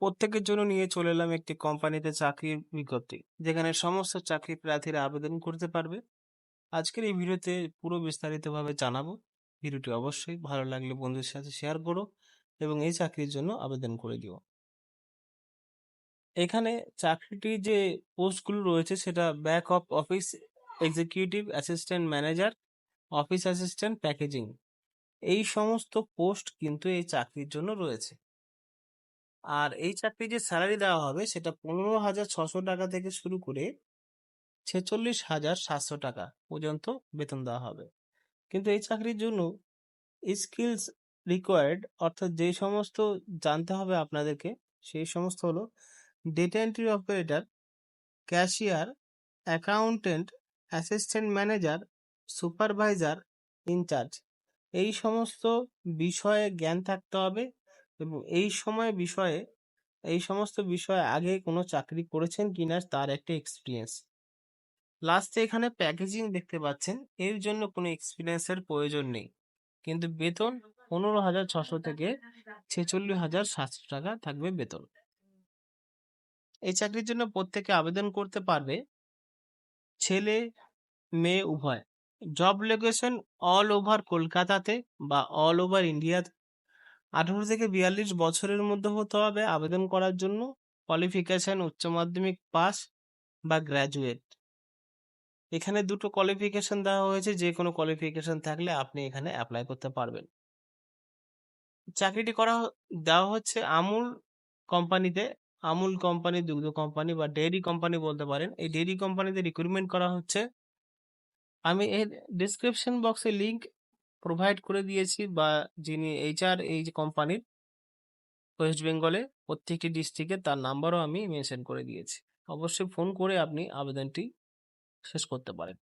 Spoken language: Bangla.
প্রত্যেকের জন্য নিয়ে চলে এলাম একটি কোম্পানিতে চাকরির বিজ্ঞপ্তি, যেখানে সমস্ত চাকরি প্রার্থীরা আবেদন করতে পারবে। আজকের এই ভিডিওতে পুরো বিস্তারিতভাবে জানাব। ভিডিওটি অবশ্যই ভালো লাগলে বন্ধুদের সাথে শেয়ার করো এবং এই চাকরির জন্য আবেদন করে দিও। এখানে চাকরিটির যে পোস্টগুলো রয়েছে সেটা back of office executive assistant manager office assistant packaging এই সমস্ত পোস্ট কিন্তু এই চাকরির জন্য রয়েছে। আর এই চাকরি যে স্যালারি দেওয়া হবে, সেটা পনেরো হাজার ছশো টাকা থেকে শুরু করে ছেচল্লিশ হাজার সাতশো টাকা পর্যন্ত বেতন দেওয়া হবে। কিন্তু এই চাকরির জন্য স্কিলস রিকোয়ার্ড অর্থাৎ যে সমস্ত জানতে হবে আপনাদেরকে, সেই সমস্ত হলো data entry operator cashier accountant assistant manager supervisor in charge এই সমস্ত বিষয়ে জ্ঞান থাকতে হবে এবং এই সময় বিষয়ে, এই সমস্ত বিষয়ে আগে কোনো চাকরি করেছেন কিনা তার একটা এক্সপিরিয়েন্স লাস্টে এখানে প্যাকেজিং দেখতে পাচ্ছেন, এর জন্য কোনো এক্সপিরিয়েন্সের প্রয়োজন নেই। কিন্তু বেতন পনেরো হাজার ছশো থেকে ছেচল্লিশ হাজার সাতশো টাকা থাকবে বেতন। এই চাকরির জন্য প্রত্যেকে আবেদন করতে পারবে। ছেলে, মেয়ে, উভয়। জব লোকেশন অল ওভার কলকাতাতে বা অল ওভার ইন্ডিয়াতে আঠারো থেকে বিয়াল্লিশ বছরের মধ্যে হতে হবে আবেদন করার জন্য কোয়ালিফিকেশন উচ্চ মাধ্যমিক পাস বা গ্র্যাজুয়েট এখানে দুটো কোয়ালিফিকেশন দেওয়া হয়েছে, যে কোনো কোয়ালিফিকেশন থাকলে আপনি এখানে অ্যাপ্লাই করতে পারবেন। চাকরিটি করা দেওয়া হচ্ছে আমুল কোম্পানিতে, আমুল কোম্পানি, দুগ্ধ কোম্পানি বা ডেয়ারি কোম্পানি বলতে পারেন। এই ডেয়ারি কোম্পানিতে রিক্রুটমেন্ট করা হচ্ছে। আমি এর ডিসক্রিপশন বক্সে লিংক প্রোভাইড করে দিয়েছি বা যিনি এইচআর এই যে কোম্পানির ওয়েস্ট বেঙ্গলে প্রত্যেকটি ডিস্ট্রিক্টে তার নাম্বারও আমি মেনশন করে দিয়েছি। অবশ্যই ফোন করে আপনি আবেদনটি শেষ করতে পারেন।